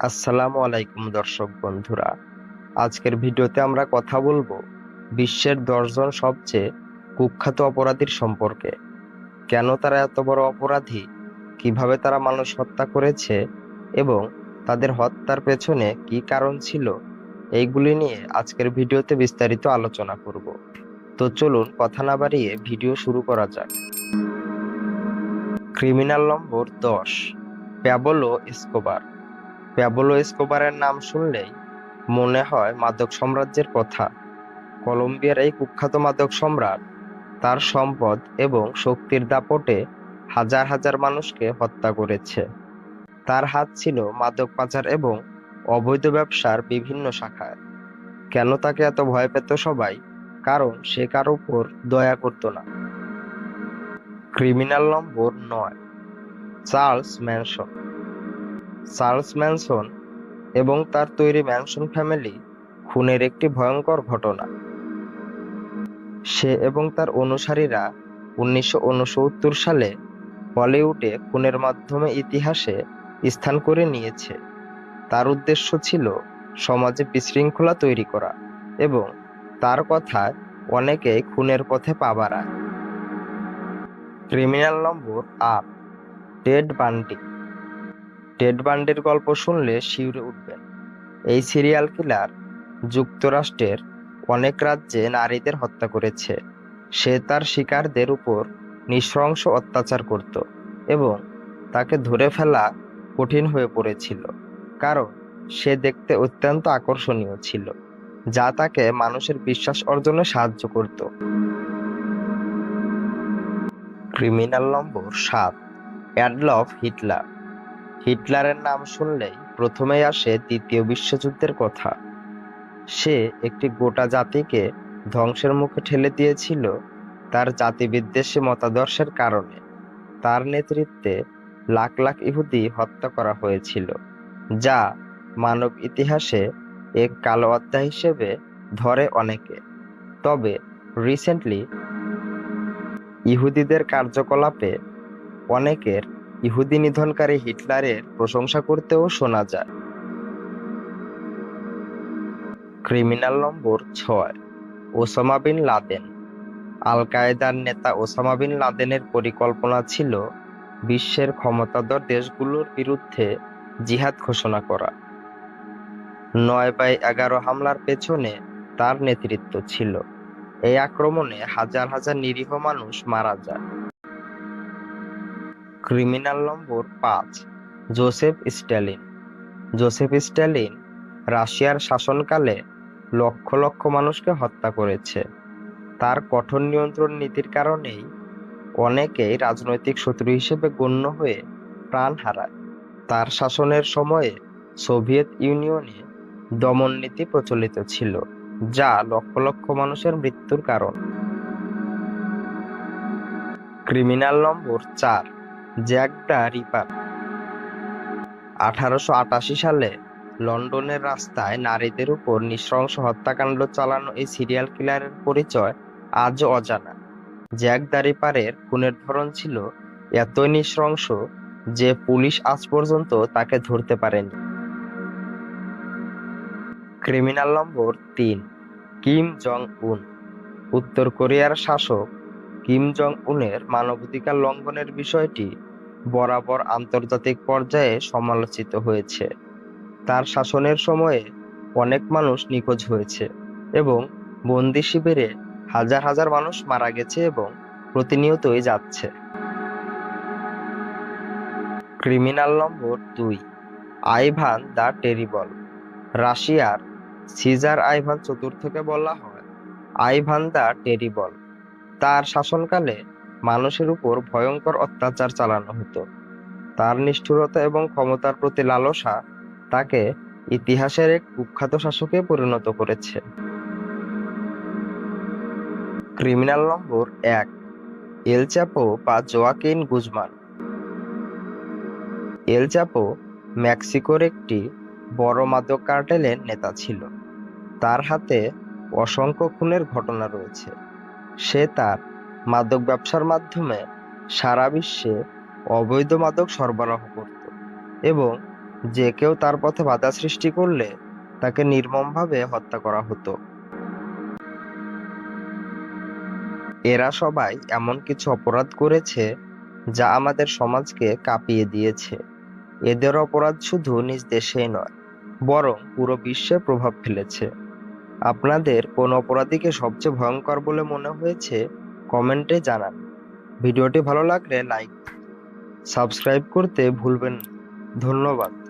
আসসালামু আলাইকুম দর্শক বন্ধুরা। আজকের ভিডিওতে আমরা কথা বলব বিশ্বের দশজন সবচেয়ে কুখ্যাত অপরাধীর সম্পর্কে। কেন তারা এত বড় অপরাধী? কীভাবে তারা মানুষ হত্যা করেছে? এবং তাদের হত্যার পেছনে কি কারণ ছিল? এইগুলি নিয়ে আজকের ভিডিওতে বিস্তারিত আলোচনা করব। তো চলুন কথা না বাড়িয়ে ভিডিও শুরু করা যাক। ক্রিমিনাল নম্বর দশ, প্যাবলো এসকোবার। প্যাবলো এসকোবারের নাম শুনলেই মনে হয় মাদক সাম্রাজ্যের কথা। কলম্বিয়ার এই কুখ্যাত মাদক সম্রাট তার সম্পদ এবং শক্তির দাপটে হাজার হাজার মানুষকে হত্যা করেছে। তার হাত ছিল মাদক পাচার এবং অবৈধ ব্যবসার বিভিন্ন শাখায়। কেন তাকে এত ভয় পেত সবাই? কারণ সে কারও উপর দয়া করত না। ক্রিমিনাল নম্বর নয়। Charles Manson. চার্লস ম্যানসন এবং তার তৈরি ম্যানসন ফ্যামিলি খুনের একটি ভয়ঙ্কর ঘটনা। সে এবং তার অনুসারীরা উনিশশো উনসত্তর সালে বলিউডে খুনের মাধ্যমে ইতিহাসে স্থান করে নিয়েছে। তার উদ্দেশ্য ছিল সমাজে বিশৃঙ্খলা তৈরি করা এবং তার কথায় অনেকে খুনের পথে পা বাড়ায়। ক্রিমিনাল নম্বর আট টেড বান্ডি টেড বান্ডির গল্প শুনলে শিউরে উঠবেন এই সিরিয়াল কিলার যুক্তরাষ্ট্রের অনেক রাজ্যে নারীদের হত্যা করেছে। সে তার শিকারদের উপর নৃশংস অত্যাচার করত এবং তাকে ধরে ফেলা কঠিন হয়ে পড়েছিল, কারণ সে দেখতে অত্যন্ত আকর্ষণীয় ছিল, যা তাকে মানুষের বিশ্বাস অর্জনে সাহায্য করত। ক্রিমিনাল নম্বর সাত, অ্যাডলফ হিটলার। হিটলারের নাম শুনলেই প্রথমেই আসে তৃতীয় বিশ্বযুদ্ধের কথা। সে একটি গোটা জাতিকে ধ্বংসের মুখে ঠেলে দিয়েছিল তার জাতিবিদ্বেষী মতাদর্শের কারণে। তার নেতৃত্বে লাখ লাখ ইহুদি হত্যা করা হয়েছিল, যা মানব ইতিহাসে এক কালো অধ্যায় হিসেবে ধরে অনেকে। তবে রিসেন্টলি ইহুদিদের কার্যকলাপে অনেকের ইহুদি নিধনকারী হিটলারের প্রশংসা করতেও শোনা যায়। ক্রিমিনাল নম্বর ছয়, ওসামা বিন লাদেন। আল কায়েদার নেতা ওসামা বিন লাদেনের পরিকল্পনা ছিল বিশ্বের ক্ষমতাধর দেশগুলোর বিরুদ্ধে জিহাদ ঘোষণা করা। নয় বাই এগারো হামলার পেছনে তার নেতৃত্ব ছিল। এই আক্রমণে হাজার হাজার নিরীহ মানুষ মারা যায়। ক্রিমিনাল নম্বর পাঁচ, জোসেফ স্ট্যালিন। জোসেফ স্ট্যালিন রাশিয়ার শাসনকালে লক্ষ লক্ষ মানুষকে হত্যা করেছে। তার কঠোর নিয়ন্ত্রণ নীতির কারণেই অনেকেই রাজনৈতিক শত্রু হিসেবে গণ্য হয়ে প্রাণ হারায়। তার শাসনের সময়ে সোভিয়েত ইউনিয়নে দমন নীতি প্রচলিত ছিল, যা লক্ষ লক্ষ মানুষের মৃত্যুর কারণ। ক্রিমিনাল নম্বর চার জ্যাক দ্য রিপার। আঠারোশো আটাশি সালে লন্ডনের রাস্তায় নারীদের উপর নৃশংস হত্যাকাণ্ড চালানো এই সিরিয়াল কিলারের পরিচয় আজও অজানা। জ্যাক দ্য রিপারের খুনের ধরন ছিল এতই নৃশংস যে পুলিশ আজ পর্যন্ত তাকে ধরতে পারেনি। ক্রিমিনাল নম্বর তিন, কিম জং উন উত্তর কোরিয়ার শাসক কিম জং উনের মানবাধিকার লঙ্ঘনের বিষয়টি বরাবর আন্তর্জাতিক পর্যায়ে সমালোচিত হয়েছে। তার শাসনের সময়ে অনেক মানুষ নিখোঁজ হয়েছে এবং বন্দি শিবিরে হাজার হাজার মানুষ মারা গেছে এবং প্রতিনিয়তই যাচ্ছে। ক্রিমিনাল নম্বর দুই, আইভান দ্য টেরিবল। রাশিয়ার সিজার আইভান চতুর্থকে বলা হয় আইভান দ্য টেরিবল। তার শাসনকালে মানুষের উপর ভয়ঙ্কর অত্যাচার চালানো হতো। তার নিষ্ঠুরতা এবং ক্ষমতার প্রতি লালসা তাকে ইতিহাসের এক কুখ্যাত শাসকে পরিণত করেছে। ক্রিমিনাল নম্বর এক, এল চাপো বা জোয়াকিন গুজমান। এল চাপো মেক্সিকোর একটি বড় মাদক কার্টেলের নেতা ছিল। তার হাতে অসংখ্য খুনের ঘটনা রয়েছে। সে তার মাদক ব্যবসার মাধ্যমে সারা বিশ্বে অবৈধ মাদক সরবরাহ করত এবং যে কেউ তার পথে বাধা সৃষ্টি করলে তাকে নির্মমভাবে হত্যা করা হতো। এরা সবাই এমন কিছু অপরাধ করেছে যা আমাদের সমাজকে কাঁপিয়ে দিয়েছে। এদের অপরাধ শুধু নিজ দেশেই নয়, বরং পুরো বিশ্বে প্রভাব ফেলেছে। আপনাদের কোন অপরাধীকে সবচেয়ে ভয়ঙ্কর বলে মনে হয়েছে, কমেন্টে জানান ভিডিওটি ভালো লাগলে লাইক, সাবস্ক্রাইব করতে ভুলবেন। ধন্যবাদ